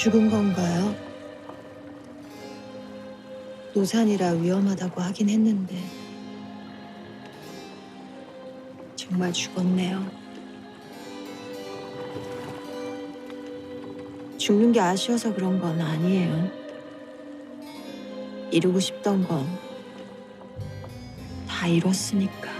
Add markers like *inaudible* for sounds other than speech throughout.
죽은 건가요? 노산이라 위험하다고 하긴 했는데 정말 죽었네요. 죽는 게 아쉬워서 그런 건 아니에요. 이루고 싶던 건 다 이뤘으니까.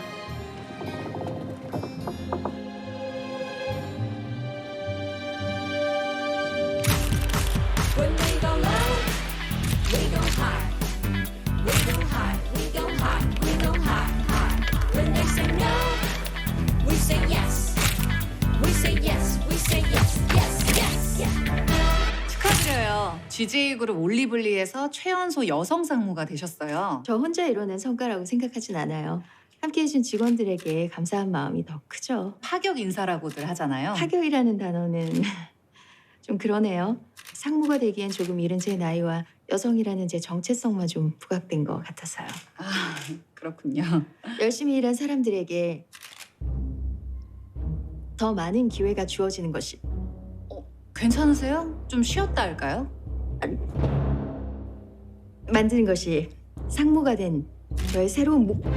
GJ 그룹 올리블리에서 최연소 여성 상무가 되셨어요. 저 혼자 이뤄낸 성과라고 생각하진 않아요. 함께 해준 직원들에게 감사한 마음이 더 크죠. 파격 인사라고들 하잖아요. 파격이라는 단어는 *laughs* 좀 그러네요. 상무가 되기엔 조금 이른 제 나이와 여성이라는 제 정체성만 좀 부각된 것 같아서요. 아, 그렇군요. 열심히 일한 사람들에게 더 많은 기회가 주어지는 것이 괜찮으세요? 좀 쉬었다 할까요? 만드는 것이 상무가 된 저의 새로운 목표.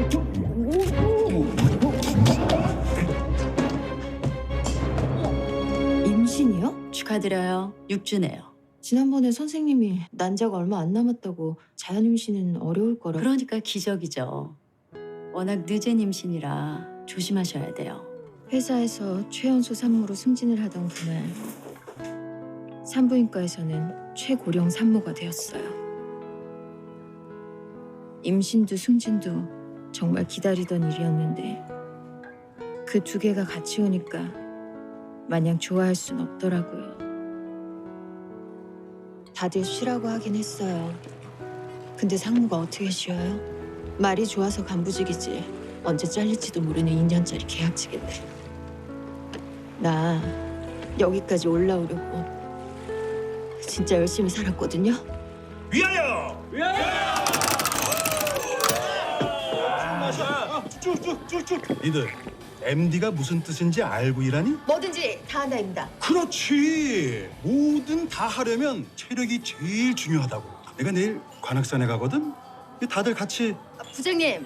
임신이요? 축하드려요. 6주네요. 지난번에 선생님이 난자가 얼마 안 남았다고 자연 임신은 어려울 거라. 그러니까 기적이죠. 워낙 늦은 임신이라 조심하셔야 돼요. 회사에서 최연소 산모로 승진을 하던 그날 산부인과에서는 최고령 산모가 되었어요. 임신도 승진도 정말 기다리던 일이었는데 그 두 개가 같이 오니까 마냥 좋아할 순 없더라고요. 다들 쉬라고 하긴 했어요. 근데 상무가 어떻게 쉬어요? 말이 좋아서 간부직이지 언제 잘릴지도 모르는 2년짜리 계약직인데 나 여기까지 올라오려고 진짜 열심히 살았거든요. 위하여! 쭉쭉쭉쭉 니들 MD가 무슨 뜻인지 알고 일하니? 뭐든지 다 한다입니다. 그렇지 뭐든 다 하려면 체력이 제일 중요하다고 내가 내일 관악산에 가거든 다들 같이 부장님,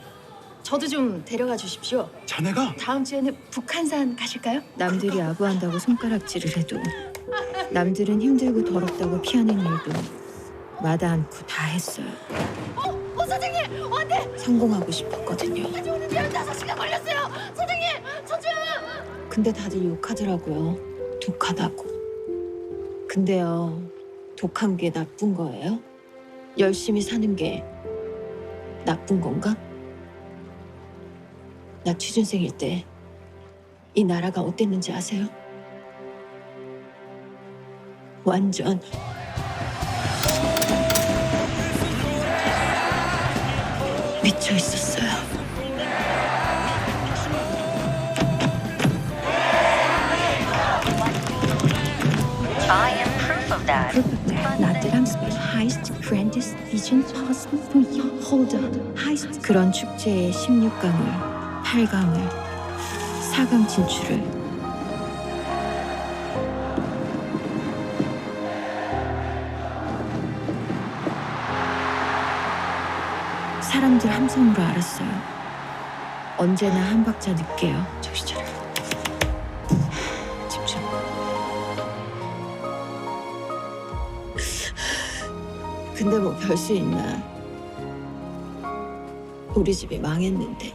저도 좀 데려가 주십시오. 자네가 다음 주에는 북한산 가실까요? 남들이 아부한다고 손가락질을 해도 남들은 힘들고 더럽다고 피하는 일도 마다 않고 다 했어요. 어, 어 사장님, 안돼. 성공하고 싶었거든요. 다시 오는데 15시간 걸렸어요. 사장님, 저 좀. 근데 다들 욕하더라고요. 독하다고. 근데요, 독한 게 나쁜 거예요? 열심히 사는 게 나쁜 건가? 나 취준생일 때 이 나라가 어땠는지 아세요? 완전 미쳐 있었어요. I am proof of that. Proof of that. Not that I'm the highest, grandest vision possible for you. Hold on. Highest. 그런 축제의 16강을, 8강을, 4강 진출을 사람들 함성으로 알았어요. 언제나 한 박자 늦게요. 정신 차려. 집중. 근데 뭐 별 수 있나? 우리 집이 망했는데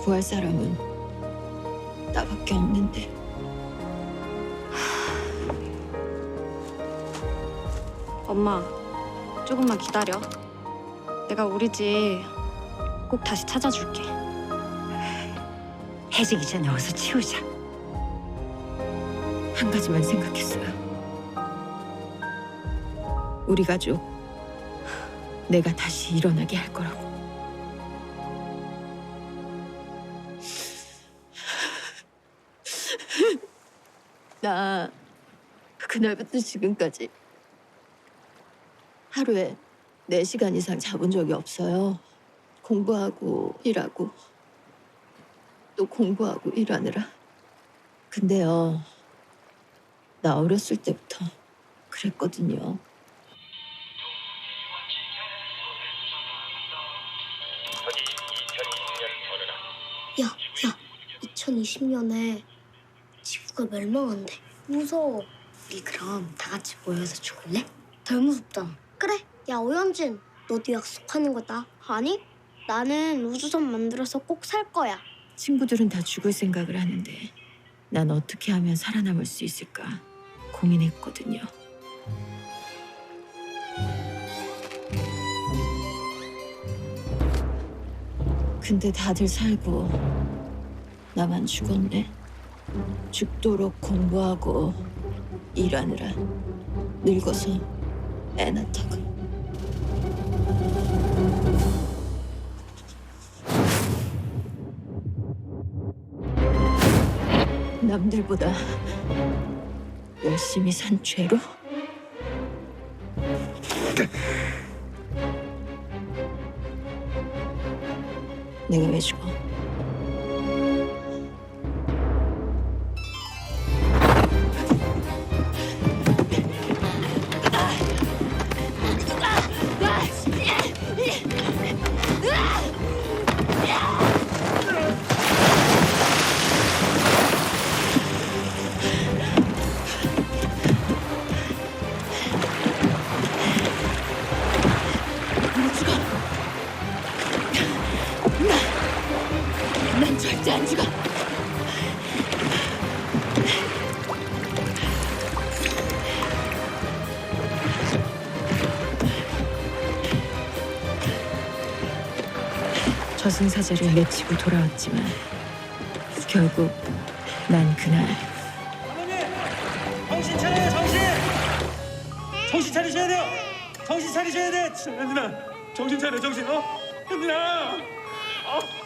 구할 사람은 나밖에 없는데 엄마, 조금만 기다려. 내가 우리 집 꼭 다시 찾아줄게. 해지기 전에 어서 치우자. 한 가지만 생각했어요. 우리 가족 내가 다시 일어나게 할 거라고. 나 그날부터 지금까지 하루에 4시간 이상 자본 적이 없어요. 공부하고 일하고 또 공부하고 일하느라. 근데요, 나 어렸을 때부터 그랬거든요. 야, 야, 2020년에 지구가 멸망한대. 무서워. 우리 그럼 다 같이 모여서 죽을래? 덜 무섭잖아. 그래. 야, 오현진, 너도 약속하는 거다. 아니, 나는 우주선 만들어서 꼭 살 거야. 친구들은 다 죽을 생각을 하는데 난 어떻게 하면 살아남을 수 있을까 고민했거든요. 근데 다들 살고 나만 죽었네. 죽도록 공부하고 일하느라 늙어서 애 낳다가 남들보다 열심히 산 죄로 내가 왜 죽어? 난 절대 안 죽어. 저승사자를 내치고 돌아왔지만 결국 난 그날 정신 차려요 정신! 정신 차리셔야 돼요! 정신 차리셔야 돼! 현진아 정신 차려 정신 어? 현진아 어